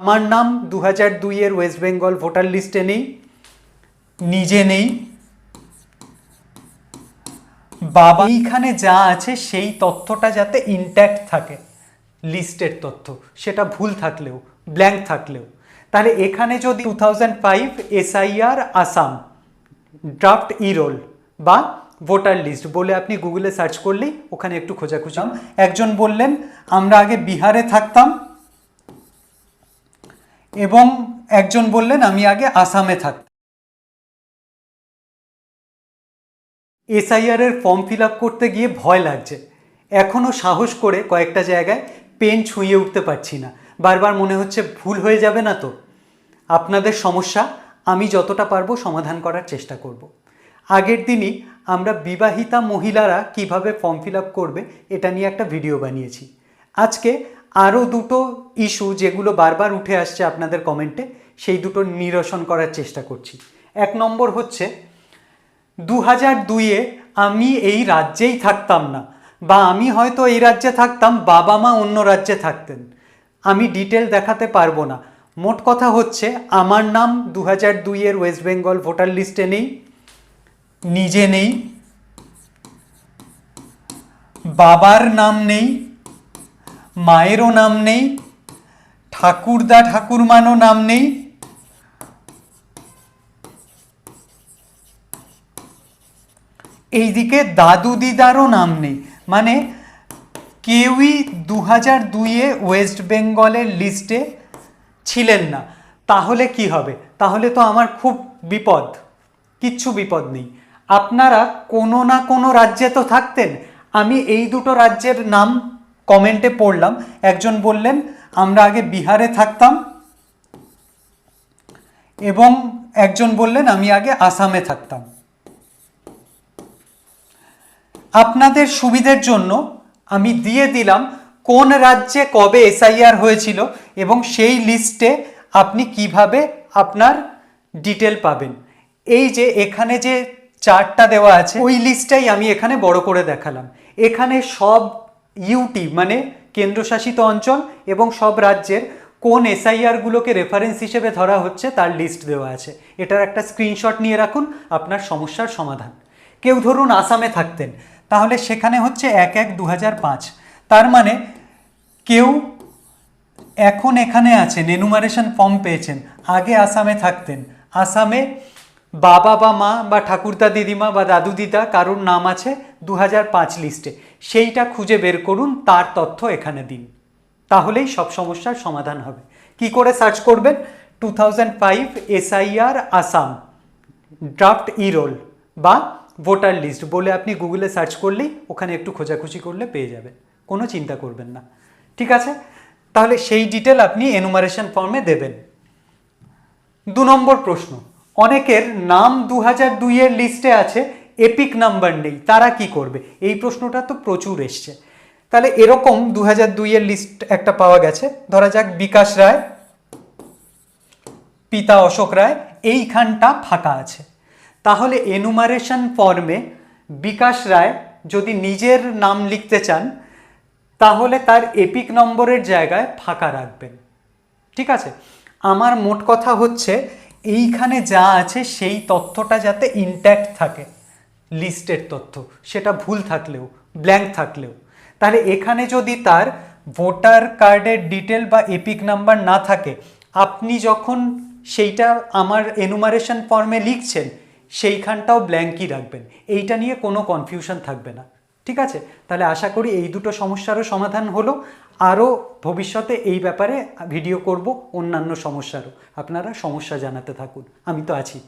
আমার নাম দু হাজার দুইয়ের ওয়েস্ট বেঙ্গল ভোটার লিস্টে নেই, নিজে নেই। বাবা, এইখানে যা আছে সেই তথ্যটা যাতে ইনট্যাক্ট থাকে লিস্টের তথ্য, সেটা ভুল থাকলেও ব্ল্যাঙ্ক থাকলেও। তাহলে এখানে যদি two thousand five S I R Assam draft e roll বা ভোটার লিস্ট বলে আপনি গুগলে সার্চ করলেই ওখানে একটু খোঁজাখুঁজাম একজন বললেন, আমরা আগে বিহারে থাকতাম এবং একজন বললেন, আমি আগে আসামে থাকতাম। এসআইআর এর ফর্ম ফিল আপ করতে গিয়ে ভয় লাগছে। এখনও সাহস করে কয়েকটা জায়গায় পেন ছুঁয়ে উঠতে পারছি না। বারবার মনে হচ্ছে ভুল হয়ে যাবে না তো। আপনাদের সমস্যা আমি যতটা পারব সমাধান করার চেষ্টা করব। আগের দিনই আমরা বিবাহিতা মহিলারা কীভাবে ফর্ম ফিল আপ করবে, এটা নিয়ে একটা ভিডিও বানিয়েছি। আজকে আরও দুটো ইস্যু যেগুলো বারবার উঠে আসছে আপনাদের কমেন্টে সেই দুটো নিরসন করার চেষ্টা করছি। এক নম্বর হচ্ছে দু হাজার দুইয়ে আমি এই রাজ্যেই থাকতাম না, বা আমি হয়তো এই রাজ্যে থাকতাম, বাবা মা অন্য রাজ্যে থাকতেন। আমি ডিটেল দেখাতে পারব না। মোট কথা হচ্ছে, আমার নাম দু হাজার দুইয়ের ওয়েস্ট বেঙ্গল ভোটার লিস্টে নেই, নিজে নেই, বাবার নাম নেই মায়েরও নাম নেই, ঠাকুরদা ঠাকুরমানও নাম নেই। এইদিকে দাদু দিদারও নাম নেই। মানে কেউই দু হাজার দুইয়ে ওয়েস্ট বেঙ্গলের লিস্টে ছিলেন না। তাহলে কি হবে? তাহলে তো আমার খুব বিপদ। কিচ্ছু বিপদ নেই। আপনারা কোনো না কোনো রাজ্যে তো থাকতেন। আমি এই দুটো রাজ্যের নাম কমেন্টে পড়লাম। একজন বললেন, আমরা আগে বিহারে থাকতাম এবং একজন বললেন, আমি আগে আসামে থাকতাম। আপনাদের সুবিধের জন্য আমি দিয়ে দিলাম কোন রাজ্যে কবে এসআইআর হয়েছিল এবং সেই লিস্টে আপনি কীভাবে আপনার ডিটেল পাবেন। এই যে এখানে যে চার্টটা দেওয়া আছে, ওই লিস্টটাই আমি এখানে বড় করে দেখালাম। এখানে সব ইউটি মানে কেন্দ্রশাসিত অঞ্চল এবং সব রাজ্যের কোন এসআইআরগুলোকে রেফারেন্স হিসেবে ধরা হচ্ছে তার লিস্ট দেওয়া আছে। এটার একটা স্ক্রিনশট নিয়ে রাখুন, আপনার সমস্যার সমাধান। কেউ ধরুন আসামে থাকতেন, তাহলে সেখানে হচ্ছে এক এক দু তার মানে কেউ এখন এখানে আছেন এনুমারেশন ফর্ম পেয়েছেন, আগে আসামে থাকতেন। আসামে বাবা বা মা বা ঠাকুরদা দিদিমা বা দাদু দিদা কারুর নাম আছে দু লিস্টে। সেইটা খুঁজে বের করুন, তার তথ্য এখানে দিন। তাহলেই সব সমস্যার সমাধান হবে। কি করে সার্চ করবেন? Two thousand five S I R Assam, draft e roll বা ভোটার লিস্ট বলে আপনি গুগলে সার্চ করলেই ওখানে একটু খোঁজাখুঁজি করলে পেয়ে যাবেন। কোনো চিন্তা করবেন না। ঠিক আছে? তাহলে সেই ডিটেল আপনি এনুমারেশন ফর্মে দেবেন। দু নম্বর প্রশ্ন। অনেকের নাম দু হাজার দুইয়ের লিস্টে আছে এপিক নাম্বার নেই। তারা কি করবে? এই প্রশ্নটা তো প্রচুর এসছে। তাহলে এরকম দু হাজার দুইয়ের লিস্ট একটা পাওয়া গেছে। ধরা যাক বিকাশ রায়, পিতা অশোক রায়, এইখানটা ফাঁকা আছে। তাহলে এনুমারেশন ফর্মে বিকাশ রায় যদি নিজের নাম লিখতে চান, তাহলে তার এপিক নম্বরের জায়গায় ফাঁকা রাখবেন। ঠিক আছে? আমার মোট কথা হচ্ছে এইখানে যা আছে সেই তথ্যটা যাতে ইনট্যাক্ট থাকে। লিস্টের তথ্য, সেটা ভুল থাকলেও ব্ল্যাঙ্ক থাকলেও। তাহলে এখানে যদি তার ভোটার কার্ডের ডিটেল বা এপিক নাম্বার না থাকে, আপনি যখন সেইটা আমার এনুমারেশন ফর্মে লিখছেন, সেইখানটাও ব্ল্যাঙ্কই রাখবেন। এইটা নিয়ে কোনো কনফিউশন থাকবে না। ঠিক আছে? তাহলে আশা করি এই দুটো সমস্যারও সমাধান হলো। আরও ভবিষ্যতে এই ব্যাপারে ভিডিও করব অন্যান্য সমস্যারও। আপনারা সমস্যা জানাতে থাকুন। আমি তো আছি।